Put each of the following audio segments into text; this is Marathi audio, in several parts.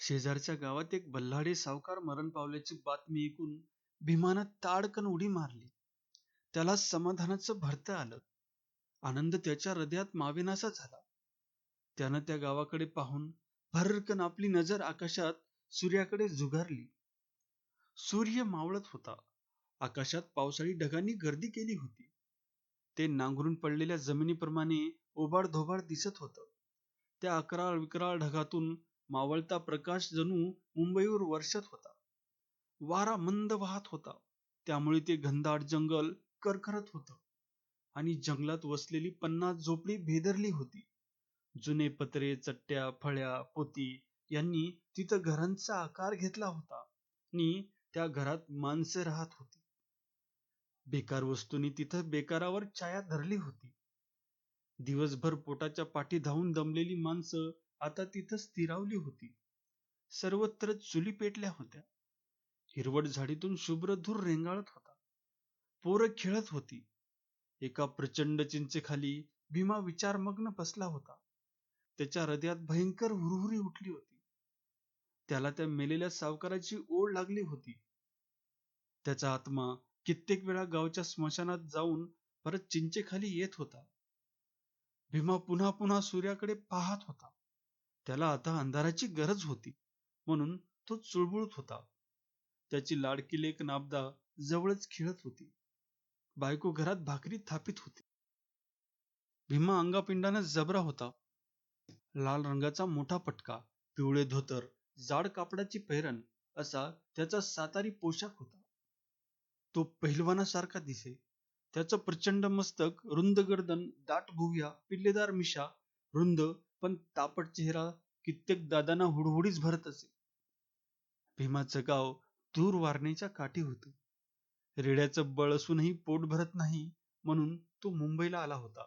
शेजारच्या गावात एक बल्लाढ्य सावकार मरण पावल्याची बातमी ऐकून भीमानं ताडकन उडी मारली. त्याला समाधानाचं भरत आलं. आनंद त्याच्या हृदयात माविनासा झाला. त्यानं त्या गावाकडे पाहून भरकन आपली नजर आकाशात सूर्याकडे झुगारली. सूर्य मावळत होता. आकाशात पावसाळी ढगांनी गर्दी केली होती. ते नांगरून पडलेल्या जमिनीप्रमाणे ओबाड धोबाड दिसत होत. त्या अकराळ विक्राळ ढगातून मावळता प्रकाश जणू मुंबईवर वर्षत होता. वारा मंद वाहत होता. त्यामुळे ते घनदाट जंगल करकरत होत. आणि जंगलात वसलेली पन्नास झोपडी भेदरली होती. जुने पत्रे चट्ट्या फळ्या पोती यांनी तिथं घरांचा आकार घेतला होता. आणि त्या घरात माणसं राहत होती. बेकार वस्तूंनी तिथं बेकारावर छाया धरली होती. दिवसभर पोटाच्या पाठी धावून दमलेली माणसं आता तिथं स्थिरावली होती. सर्वत्र चुली पेटल्या होत्या. हिरवट झाडीतून शुभ्र धूर रेंगाळत होता. पोरं खेळत होती. एका प्रचंड चिंचेखाली भीमा विचारमग्न बसला होता. त्याच्या हृदयात भयंकर हुरहुरी उठली होती. त्याला त्या मेलेल्या सावकाराची ओढ लागली होती. त्याचा आत्मा कित्येक वेळा गावच्या स्मशानात जाऊन परत चिंचेखाली येत होता. भीमा पुन्हा पुन्हा सूर्याकडे पाहत होता. त्याला आता अंधाराची गरज होती. म्हणून तो चुळबुळत होता. त्याची लाडकी लेक नाबदा जवळच खिळत होती. बायको घरात भाकरी थापित होती. भीमा अंगापिंडाने जबरा होता. लाल रंगाचा मोठा पटका पिवळे धोतर जाड कापडाची पैरण असा त्याचा सातारी पोशाख होता. तो पहिलवानासारखा दिसे. त्याचं प्रचंड मस्तक रुंद गर्दन दाट भुव्या पिल्लेदार मिशा रुंद पण तापट चेहरा कित्येक दादांना हुडहुडीच भरत असे. भीमाचं गाव दूर वारणेच्या काठी होत. रेड्याचं बळ असूनही पोट भरत नाही म्हणून तो मुंबईला आला होता.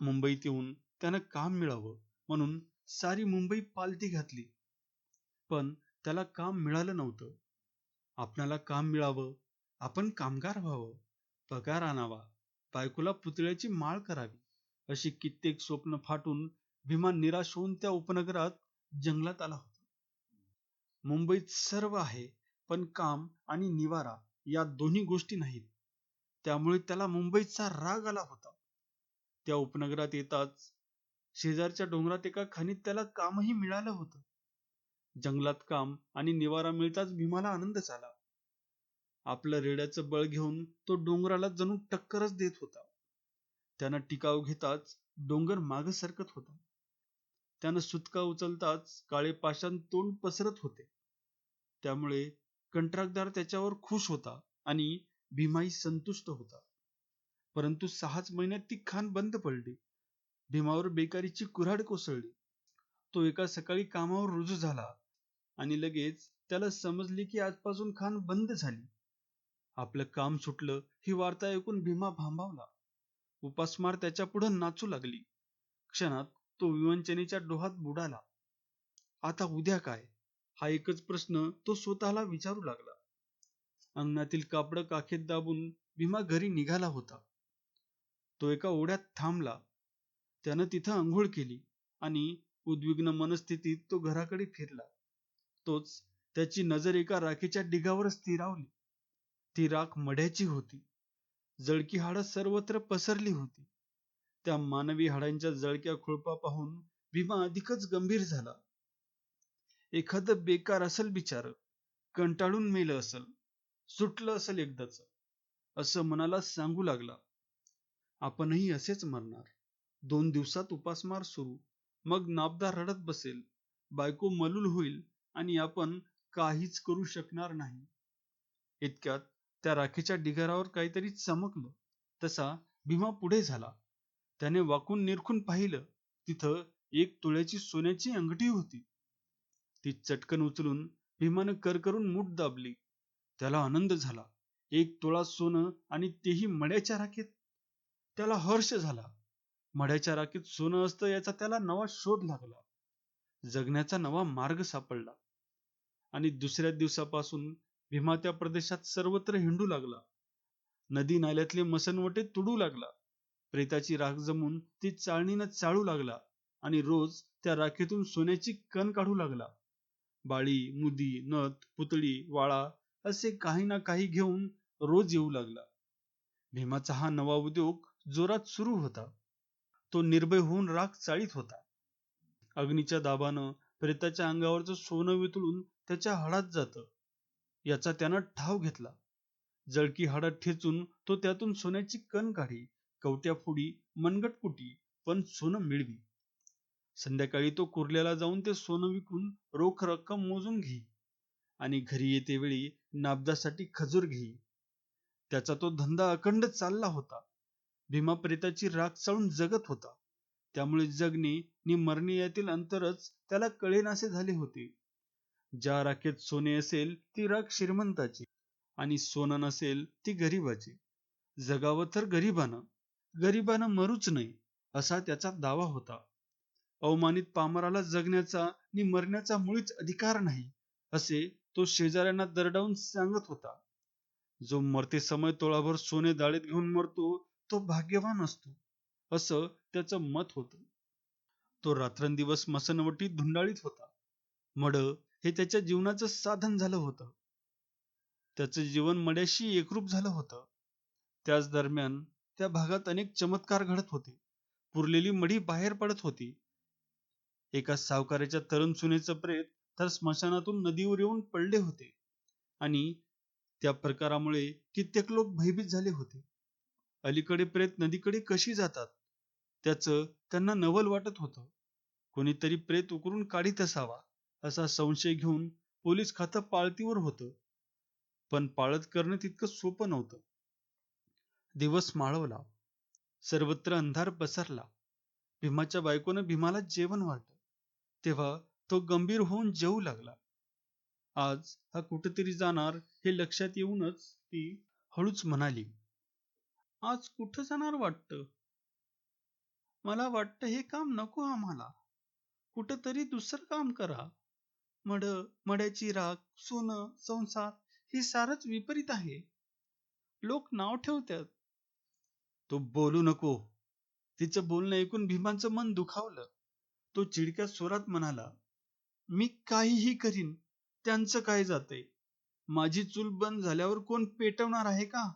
मुंबईत येऊन त्यानं काम मिळावं म्हणून सारी मुंबई पालती घातली. पण त्याला काम मिळालं नव्हतं. आपणाला काम मिळावं आपण कामगार व्हावं पगार आणावा बायकोला पुतळ्याची माळ करावी अशी कित्येक स्वप्न फाटून भीमा निराश होऊन त्या उपनगरात जंगलात आला होता. मुंबईत सर्व आहे पण काम आणि निवारा या दोन्ही गोष्टी नाहीत. त्यामुळे त्याला मुंबईचा राग आला होता. त्या उपनगरात येताच शेजारच्या डोंगरात एका खाणीत त्याला कामही मिळालं होतं. जंगलात काम आणि निवारा मिळताच भीमाला आनंद झाला. आपलं रेड्याचं बळ घेऊन तो डोंगराला जणू टक्करच देत होता. त्यानं टिकाव घेताच डोंगर माग सरकत होता. त्यानं सुटका उचलताच काळे पाषाण तोंड पसरत होते. त्यामुळे कंत्राटदार त्याच्यावर खुश होता आणि भीमाई संतुष्ट होता. परंतु सहाच महिन्यात ती खान बंद पडली. भीमावर बेकारीची कुऱ्हाड कोसळली. तो एका सकाळी कामावर रुजू झाला आणि लगेच त्याला समजले की आजपासून खान बंद झाली. आपलं काम सुटलं ही वार्ता ऐकून भीमा भांबावला. उपासमार त्याच्या पुढे नाचू लागली. क्षणात तो विवंचनेच्या डोहात बुडाला. आता उद्या काय? हा एकच प्रश्न तो स्वतःला विचारू लागला. अंगणातील कापड काखेत दाबून भीमा घरी निघाला होता. तो एका ओढ्यात थांबला. त्यानं तिथं आंघोळ केली आणि उद्विग्न मनस्थितीत तो घराकडे फिरला. तोच त्याची नजर एका राखेच्या डिगावर स्थिरावली. ती राख मढ्याची होती. जळकी हाडं सर्वत्र पसरली होती. त्या मानवी हाडांच्या जळक्या खुळपा पाहून भीमा अधिकच गंभीर झाला. एखाद बेकार असल बिचार कंटाळून मेलं असल सुटलं असल एकदाच असं मनाला सांगू लागला. आपणही असेच मरणार. दोन दिवसात उपासमार सुरू. मग नाबदा रडत बसेल. बायको मलूल होईल आणि आपण काहीच करू शकणार नाही. इतक्यात त्या राखीच्या ढिगारावर काहीतरी चमकलं. तसा भीमा पुढे झाला. त्याने वाकून निरखून पाहिलं. तिथं एक तुळ्याची सोन्याची अंगठी होती. ती चटकन उचलून भीमानं करकरून मूठ दाबली. त्याला आनंद झाला. एक तोळा सोनं आणि तेही मड्याच्या राखेत. त्याला हर्ष झाला. मड्याच्या राखेत सोनं असतं याचा त्याला नवा शोध लागला. जगण्याचा नवा मार्ग सापडला. आणि दुसऱ्या दिवसापासून भीमा त्या प्रदेशात सर्वत्र हिंडू लागला. नदी नाल्यातले मसनवटे तुडू लागला. प्रेताची राख जमून ती चाळणीनं चाळू लागला आणि रोज त्या राखेतून सोन्याची कण काढू लागला. बाळी मुदी नथ पुतळी वाळा असे काही ना काही घेऊन रोज येऊ लागला. भीमाचा हा नवा उद्योग जोरात सुरू होता. तो निर्भय होऊन राख चाळीत होता. अग्नीच्या दाबानं प्रेताच्या अंगावरचं सोनं वितळून त्याच्या हाडात जात. याचा त्यानं ठाव घेतला. जळकी हाडात ठेचून तो त्यातून सोन्याची कण काढी. कवट्या फोडी मनगटकुटी पण सोनं मिळवी. संध्याकाळी तो कुर्ल्याला जाऊन ते सोनं विकून रोख रक्कम मोजून घे आणि घरी येते वेळी नाबदासाठी खजूर घे त्याचा तो धंदा अखंड चालला होता. भीमा प्रेताची राख चाळून जगत होता. त्यामुळे जगणे नि मरणे यातील अंतरच त्याला कळेनासे झाले होते. ज्या राखेत सोने असेल ती राख श्रीमंताची आणि सोनं नसेल ती गरीबाची. जगावं तर गरीबानं. गरिबानं मरूच नाही असा त्याचा दावा होता. अवमानित पामराला जगण्याचा आणि मरण्याचा मुळीच अधिकार नाही असे तो शेजाऱ्यांना दरडावून सांगत होता. जो मरते समय तोळाभर सोने दाळीत घेऊन मरतो तो भाग्यवान असतो असं त्याचं मत होत. तो रात्रंदिवस मसनवटी धुंडाळीत होता. मड हे त्याच्या जीवनाचं साधन झालं होतं. त्याचं जीवन मड्याशी एकरूप झालं होतं. त्याच दरम्यान त्या भागात अनेक चमत्कार घडत होते. पुरलेली मडी बाहेर पडत होती. एका सावकाराच्या तरुण सुनेचं प्रेत तर स्मशानातून नदीवर येऊन पडले होते. आणि त्या प्रकारामुळे कित्येक लोक भयभीत झाले होते. अलीकडे प्रेत नदीकडे कशी जातात? त्याच त्यांना नवल वाटत होतं. कोणीतरी प्रेत उकरून काढीत असावा असा संशय घेऊन पोलीस खातं पाळतीवर होतं. पण पाळत करणं तितकं सोपं नव्हतं. दिवस माळवला. सर्वत्र अंधार पसरला. भीमाच्या बायकोनं भीमाला जेवण वाटलं तेव्हा तो गंभीर होऊन जेवू लागला. आज हा कुठेतरी जाणार हे लक्षात येऊनच ती हळूच म्हणाली आज कुठं जाणार वाटत? मला वाटतं हे काम नको आम्हाला. कुठंतरी दुसरं काम करा. मड मड्याची राख सोनं संसार हे सारच विपरीत आहे. लोक नाव ठेवतात. तो बोलू नको. तिचं बोलणं ऐकून भीमांचं मन दुखावलं. तो चिडक्या स्वरात म्हणाला मी काहीही करीन त्यांचं काय जातंय? माझी चूल बंद झाल्यावर कोण पेटवणार आहे का?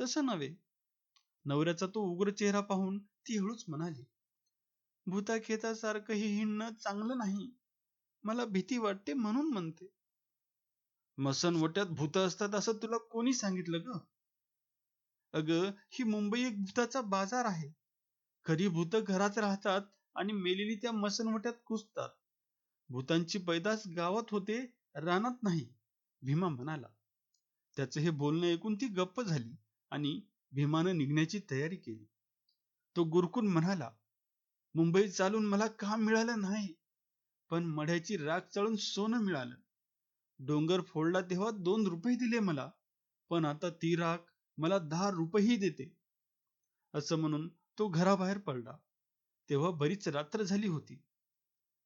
तसं नव्हे. नवऱ्याचा तो उग्र चेहरा पाहून ती हळूच म्हणाली भूताखेतासारखं हे हिंडणं चांगलं नाही. मला भीती वाटते म्हणून म्हणते. मसनवट्यात भूत असतात असं तुला कोणी सांगितलं ग? अगं ही मुंबई एक भूताचा बाजार आहे. खरी भूत घरात राहतात आणि मेलेली त्या मसनवट्यात कुसतात भूतांची पैदास गावात होते रानात नाही भीमा म्हणाला. त्याचं हे बोलणं ऐकून ती गप्प झाली आणि भीमानं निघण्याची तयारी केली. तो गुरकून म्हणाला मुंबईत चालून मला काम मिळालं नाही? पण मढ्याची राख चळून सोनं मिळालं. डोंगर फोडला तेव्हा दोन रुपये दिले मला पण आता ती राख मला दहा रुपयेही देते. असं म्हणून तो घराबाहेर पडला. तेव्हा बरीच रात्र झाली होती.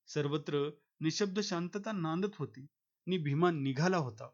सर्वत्र निशब्द शांतता नांदत होती. आणि भीमा निघाला होता.